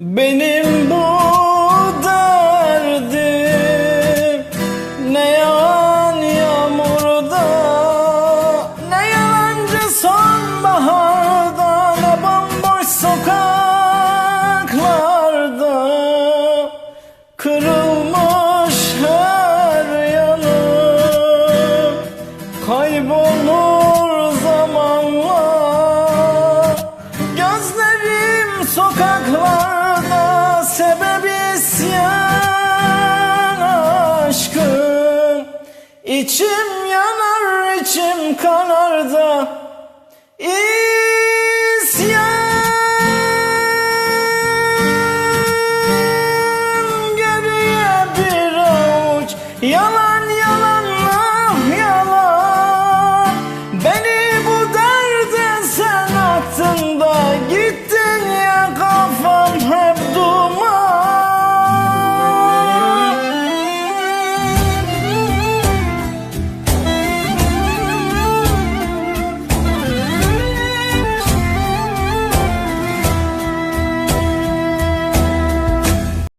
Benim bu derdim ne yağan yağmurda ne yalancı sonbaharda ne bomboş sokaklarda. Kırılmış her yanım kaybolur zamanla. Gözlerim sokaklarda Sebep isyan aşkım. İçim yanar içim kanar da İsyan. Geriye bir avuç yalan